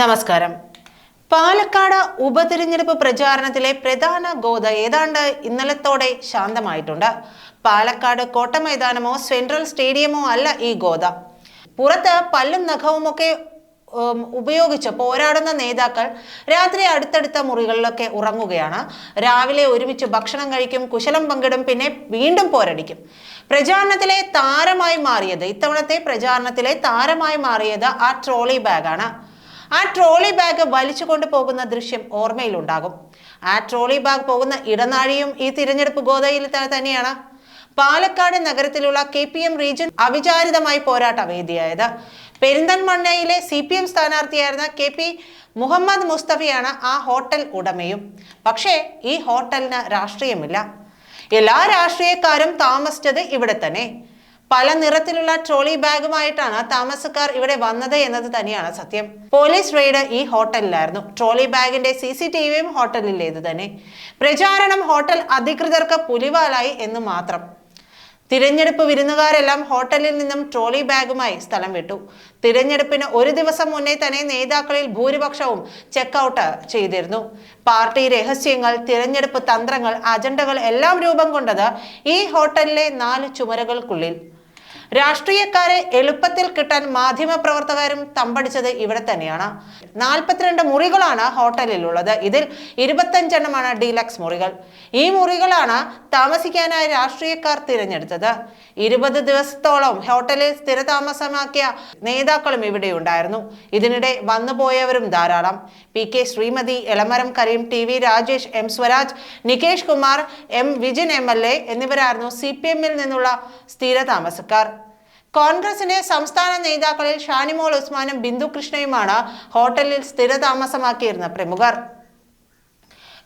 നമസ്കാരം. പാലക്കാട് ഉപതിരഞ്ഞെടുപ്പ് പ്രചാരണത്തിലെ പ്രധാന ഗോത ഏതാണ്ട് ഇന്നലത്തോടെ ശാന്തമായിട്ടുണ്ട്. പാലക്കാട് കോട്ട മൈതാനമോ സെൻട്രൽ സ്റ്റേഡിയമോ അല്ല ഈ ഗോത. പുറത്ത് പല്ലും നഖവുമൊക്കെ ഉപയോഗിച്ച് പോരാടുന്ന നേതാക്കൾ രാത്രി അടുത്തടുത്ത മുറികളിലൊക്കെ ഉറങ്ങുകയാണ്. രാവിലെ ഒരുമിച്ച് ഭക്ഷണം കഴിക്കും കുശലം പങ്കിടും പിന്നെ വീണ്ടും പോരടിക്കും. പ്രചാരണത്തിലെ താരമായി മാറിയത് ഇത്തവണത്തെ പ്രചാരണത്തിലെ താരമായി മാറിയത് ആ ട്രോളി ബാഗാണ്. ആ ട്രോളി ബാഗ് വലിച്ചു കൊണ്ടുപോകുന്ന ദൃശ്യം ഓർമ്മയിലുണ്ടാകും. ആ ട്രോളി ബാഗ് പോകുന്ന ഇടനാഴിയും ഈ തിരഞ്ഞെടുപ്പ് ഗോതയിൽ തന്നെയാണ്. പാലക്കാട് നഗരത്തിലുള്ള കെ പി എം റീജിയൻ അവിചാരിതമായി പോരാട്ട വേദിയായത്. പെരിന്തൽമണ്ണയിലെ സി പി എം സ്ഥാനാർത്ഥിയായിരുന്ന കെ പി മുഹമ്മദ് മുസ്തഫയാണ് ആ ഹോട്ടൽ ഉടമയും. പക്ഷേ ഈ ഹോട്ടലിന് രാഷ്ട്രീയമില്ല. എല്ലാ രാഷ്ട്രീയക്കാരും താമസിച്ചത് ഇവിടെ തന്നെ. പല നിറത്തിലുള്ള ട്രോളി ബാഗുമായിട്ടാണ് താമസക്കാർ ഇവിടെ വന്നത് എന്നത് തന്നെയാണ് സത്യം. പോലീസ് റെയ്ഡ് ഈ ഹോട്ടലിലായിരുന്നു. ട്രോളി ബാഗിന്റെ സി സി ടി വിയും ഹോട്ടലിലേത് തന്നെ. പ്രചാരണം ഹോട്ടൽ അധികൃതർക്ക് പുലിവാലായി എന്ന് മാത്രം. തിരഞ്ഞെടുപ്പ് വിരുന്നുകാരെല്ലാം ഹോട്ടലിൽ നിന്നും ട്രോളി ബാഗുമായി സ്ഥലം വിട്ടു. തിരഞ്ഞെടുപ്പിന് ഒരു ദിവസം മുന്നേ തന്നെ നേതാക്കളിൽ ഭൂരിപക്ഷവും ചെക്കൗട്ട് ചെയ്തിരുന്നു. പാർട്ടി രഹസ്യങ്ങൾ തിരഞ്ഞെടുപ്പ് തന്ത്രങ്ങൾ അജണ്ടകൾ എല്ലാം രൂപം കൊണ്ടത് ഈ ഹോട്ടലിലെ നാല് ചുമരുകൾക്കുള്ളിൽ. രാഷ്ട്രീയക്കാരെ എളുപ്പത്തിൽ കിട്ടാൻ മാധ്യമപ്രവർത്തകരും തമ്പടിച്ചത് ഇവിടെ തന്നെയാണ്. നാൽപ്പത്തിരണ്ട് മുറികളാണ് ഹോട്ടലിൽ ഉള്ളത് ഇതിൽ ഇരുപത്തഞ്ചെണ്ണമാണ് ഡീലക്സ് മുറികൾ. ഈ മുറികളാണ് താമസിക്കാനായി രാഷ്ട്രീയക്കാർ തിരഞ്ഞെടുത്തത്. ഇരുപത് ദിവസത്തോളം ഹോട്ടലിൽ സ്ഥിരതാമസമാക്കിയ നേതാക്കളും ഇവിടെ ഉണ്ടായിരുന്നു. ഇതിനിടെ വന്നുപോയവരും ധാരാളം. P K Sreemathi Elamaram Kareem T V Rajesh M Swaraj Nikesh Kumar M Vijin M L A എന്നിവരായിരുന്നു സി പി എമ്മിൽ നിന്നുള്ള സ്ഥിരതാമസക്കാർ. കോൺഗ്രസിന്റെ സംസ്ഥാന നേതാക്കളിൽ ഷാനിമോൾ ഉസ്മാനും ബിന്ദു കൃഷ്ണയുമാണ് ഹോട്ടലിൽ സ്ഥിരതാമസമാക്കിയിരുന്ന പ്രമുഖർ.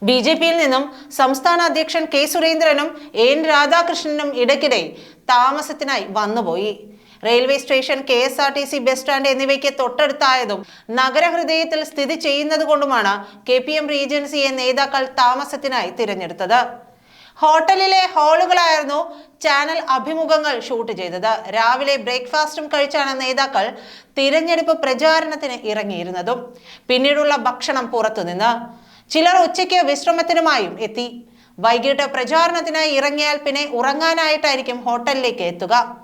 ബി ജെ പിയിൽ നിന്നും സംസ്ഥാന അധ്യക്ഷൻ കെ സുരേന്ദ്രനും എൻ രാധാകൃഷ്ണനും ഇടയ്ക്കിടെ താമസത്തിനായി വന്നുപോയി. Railway station K S R T C bus stand എന്നിവയ്ക്ക് തൊട്ടടുത്തായതും നഗരഹൃദയത്തിൽ സ്ഥിതി ചെയ്യുന്നതുകൊണ്ടുമാണ് കെ പി എം റീജൻസിയെ നേതാക്കൾ താമസത്തിനായി തിരഞ്ഞെടുത്തത്. ഹോട്ടലിലെ ഹാളുകളായിരുന്നു ചാനൽ അഭിമുഖങ്ങൾ ഷൂട്ട് ചെയ്തത്. രാവിലെ ബ്രേക്ക്ഫാസ്റ്റും കഴിച്ചാണ് നേതാക്കൾ തിരഞ്ഞെടുപ്പ് പ്രചാരണത്തിന് ഇറങ്ങിയിരുന്നതും. പിന്നീടുള്ള ഭക്ഷണം പുറത്തുനിന്ന്. ചിലർ ഉച്ചയ്ക്ക് വിശ്രമത്തിനുമായും എത്തി. വൈകിട്ട് പ്രചാരണത്തിനായി ഇറങ്ങിയാൽ പിന്നെ ഉറങ്ങാനായിട്ടായിരിക്കും ഹോട്ടലിലേക്ക് എത്തുക.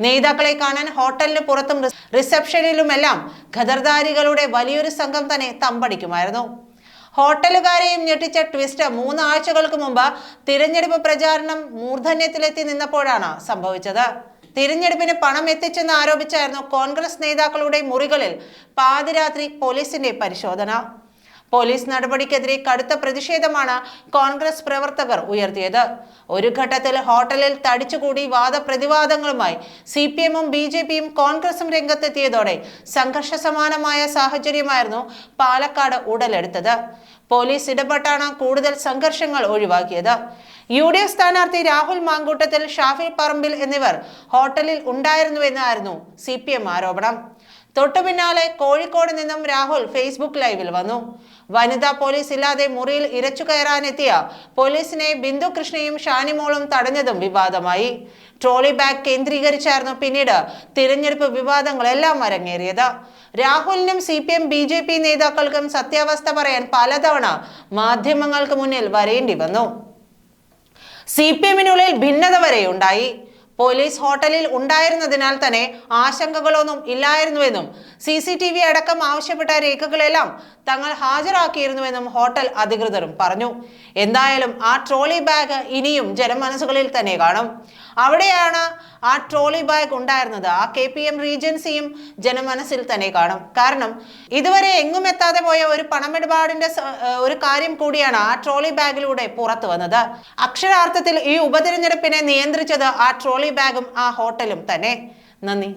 നേതാക്കളെ കാണാൻ ഹോട്ടലിന് പുറത്തും റിസ്- റിസപ്ഷനിലുമെല്ലാം ഖദർദാരികളുടെ വലിയൊരു സംഘം തന്നെ തമ്പടിക്കുമായിരുന്നു. ഹോട്ടലുകാരെയും ഞെട്ടിച്ച ട്വിസ്റ്റ്. മൂന്നാഴ്ചകൾക്ക് മുമ്പ് തിരഞ്ഞെടുപ്പ് പ്രചാരണം മൂർധന്യത്തിലെത്തി നിന്നപ്പോഴാണ് സംഭവിച്ചത്. തിരഞ്ഞെടുപ്പിന് പണം എത്തിച്ചെന്ന് ആരോപിച്ചായിരുന്നു കോൺഗ്രസ് നേതാക്കളുടെ മുറികളിൽ പാതിരാത്രി പോലീസിന്റെ പരിശോധന. പോലീസ് നടപടിക്കെതിരെ കടുത്ത പ്രതിഷേധമാണ് കോൺഗ്രസ് പ്രവർത്തകർ ഉയർത്തിയത്. ഒരു ഘട്ടത്തിൽ ഹോട്ടലിൽ തടിച്ചുകൂടി വാദപ്രതിവാദങ്ങളുമായി സി പി എമ്മും ബി ജെ പിയും കോൺഗ്രസും രംഗത്തെത്തിയതോടെ സംഘർഷ സമാനമായ സാഹചര്യമായിരുന്നു പാലക്കാട് ഉടലെടുത്തത്. പോലീസ് ഇടപെട്ടാണ് കൂടുതൽ സംഘർഷങ്ങൾ ഒഴിവാക്കിയത്. യു ഡി എഫ് സ്ഥാനാർത്ഥി രാഹുൽ മാങ്കൂട്ടത്തിൽ ഷാഫി പറമ്പിൽ എന്നിവർ ഹോട്ടലിൽ ഉണ്ടായിരുന്നുവെന്നായിരുന്നു സി പി എം ആരോപണം. തൊട്ടു പിന്നാലെ കോഴിക്കോട് നിന്നും രാഹുൽ ഫേസ്ബുക്ക് ലൈവിൽ വന്നു. വനിതാ പോലീസ് ഇല്ലാതെ മുറിയിൽ ഇരച്ചു കയറാനെത്തിയ പോലീസിനെ ബിന്ദു കൃഷ്ണയും ഷാനിമോളും തടഞ്ഞതും വിവാദമായി. ട്രോളി ബാഗ് കേന്ദ്രീകരിച്ചായിരുന്നു പിന്നീട് തിരഞ്ഞെടുപ്പ് വിവാദങ്ങളെല്ലാം അരങ്ങേറിയത്. രാഹുലിനും C P M B J P നേതാക്കൾക്കും സത്യാവസ്ഥ പറയാൻ പലതവണ മാധ്യമങ്ങൾക്ക് മുന്നിൽ വരേണ്ടി വന്നു. സി പി എമ്മിനുള്ളിൽ ഭിന്നത വരെ ഉണ്ടായി പോലീസ് ഹോട്ടലിൽ ഉണ്ടായിരുന്നതിനാൽ തന്നെ ആശങ്കകളൊന്നും ഇല്ലായിരുന്നുവെന്നും സി സി ടി വി അടക്കം ആവശ്യപ്പെട്ട രേഖകളെല്ലാം തങ്ങൾ ഹാജരാക്കിയിരുന്നുവെന്നും ഹോട്ടൽ അധികൃതരും പറഞ്ഞു. എന്തായാലും ആ ട്രോളി ബാഗ് ഇനിയും ജനമനസ്സുകളിൽ തന്നെ കാണും. അവിടെയാണ് ആ ട്രോളി ബാഗ് ഉണ്ടായിരുന്നത്. ആ കെ പി എം റീജൻസിയും ജനമനസ്സിൽ തന്നെ കാണും. കാരണം ഇതുവരെ എങ്ങും എത്താതെ പോയ ഒരു പണമിടപാടിന്റെ ഒരു കാര്യം കൂടിയാണ് ആ ട്രോളി ബാഗിലൂടെ പുറത്തു വന്നത്. അക്ഷരാർത്ഥത്തിൽ ഈ ഉപതെരഞ്ഞെടുപ്പിനെ നിയന്ത്രിച്ചത് ആ ട്രോളി ബാഗും ആ ഹോട്ടലും തന്നെ. നന്ദി.